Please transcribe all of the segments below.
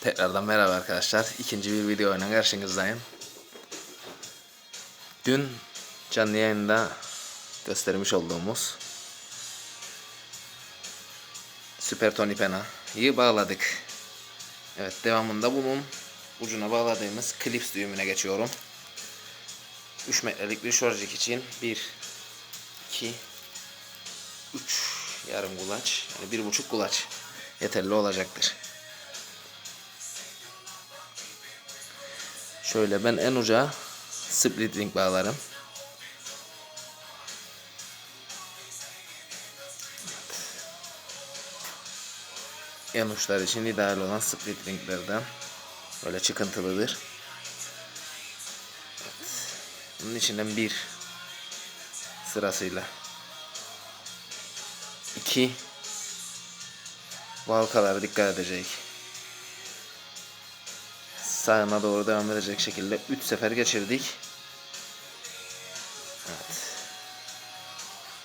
Tekrardan merhaba arkadaşlar. İkinci bir video ile karşınızdayım. Dün canlı yayında göstermiş olduğumuz Süper Tony Pena'yı bağladık. Evet devamında bunun ucuna bağladığımız klips düğümüne geçiyorum. 3 metrelik bir şarjik için 1 2 3 yarım kulaç yani bir buçuk kulaç yeterli olacaktır. Şöyle ben en uca split ring bağlarım. En uçlar için ideal olan split ringlerden böyle çıkıntılıdır. Bunun içinden bir sırasıyla iki bu halkalara dikkat edecek sağına doğru devam edecek şekilde 3 sefer geçirdik. Evet.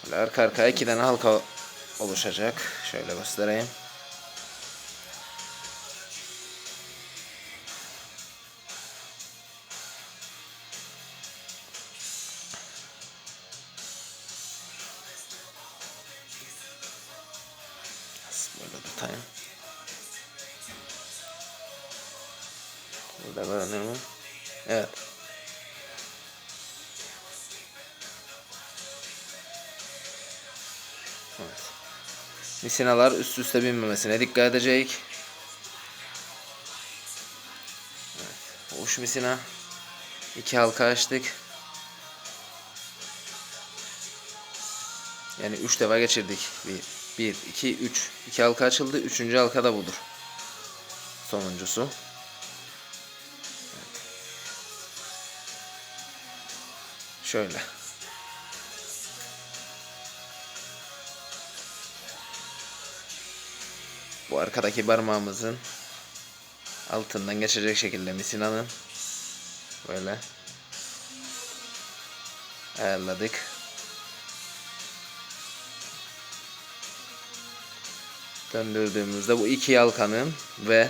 Böyle arka arkaya iki tane halka oluşacak. Şöyle göstereyim. Böyle. Burada görünür mü? Evet. Evet. Misinalar üst üste binmemesine dikkat edecek. Evet. Uç misina. İki halka açtık. Yani üç defa geçirdik. Bir, bir, iki, üç. İki halka açıldı. Üçüncü halka da budur. Sonuncusu. Şöyle. Bu arkadaki parmağımızın altından geçecek şekilde misinanın böyle ayarladık. Döndürdüğümüzde bu iki yalkanın ve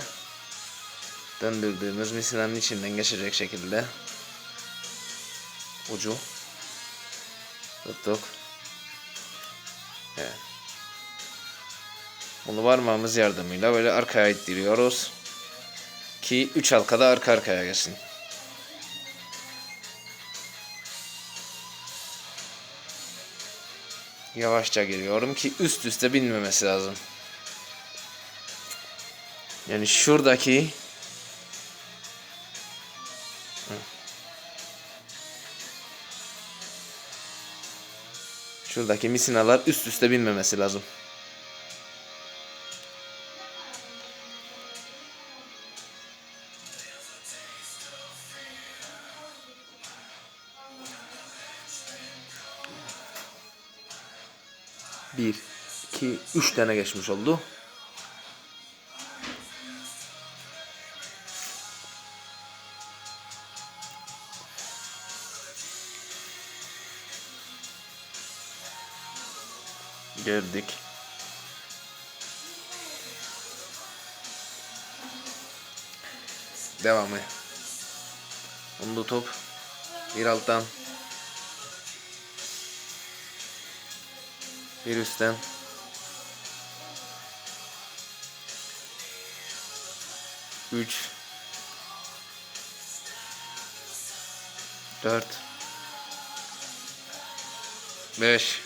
döndürdüğümüz misinanın içinden geçecek şekilde ucu tuttuk. Evet. Bunu parmağımız yardımıyla böyle arkaya ittiriyoruz. Ki 3 halkada arka arkaya gelsin. Yavaşça giriyorum ki üst üste binmemesi lazım. Yani şuradaki Şuradaki misinalar üst üste binmemesi lazım. Bir, iki, üç tane geçmiş oldu. Gördük. Devamı. Onu top. Bir alttan. Bir üstten. Üç. Dört. Beş.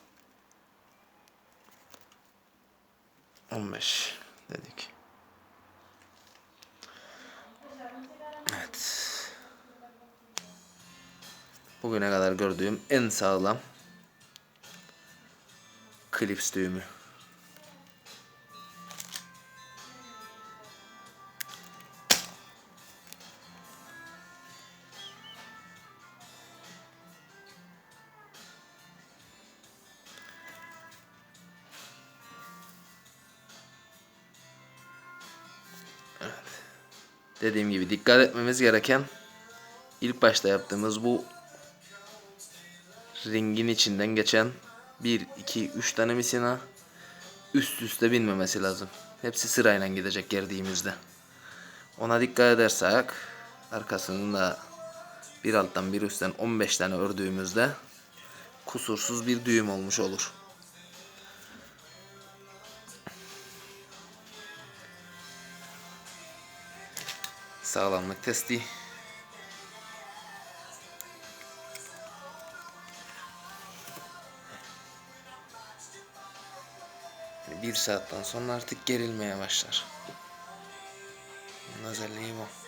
15 dedik. Evet. Bugüne kadar gördüğüm en sağlam klips düğümü. Dediğim gibi dikkat etmemiz gereken ilk başta yaptığımız bu ringin içinden geçen 1, 2, 3 tane misina üst üste binmemesi lazım. Hepsi sırayla gidecek gerdiğimizde. Ona dikkat edersek arkasının da bir alttan bir üstten 15 tane ördüğümüzde kusursuz bir düğüm olmuş olur. Sağlamlık testi. Bir saatten sonra artık gerilmeye başlar. Bunun özelliği bu.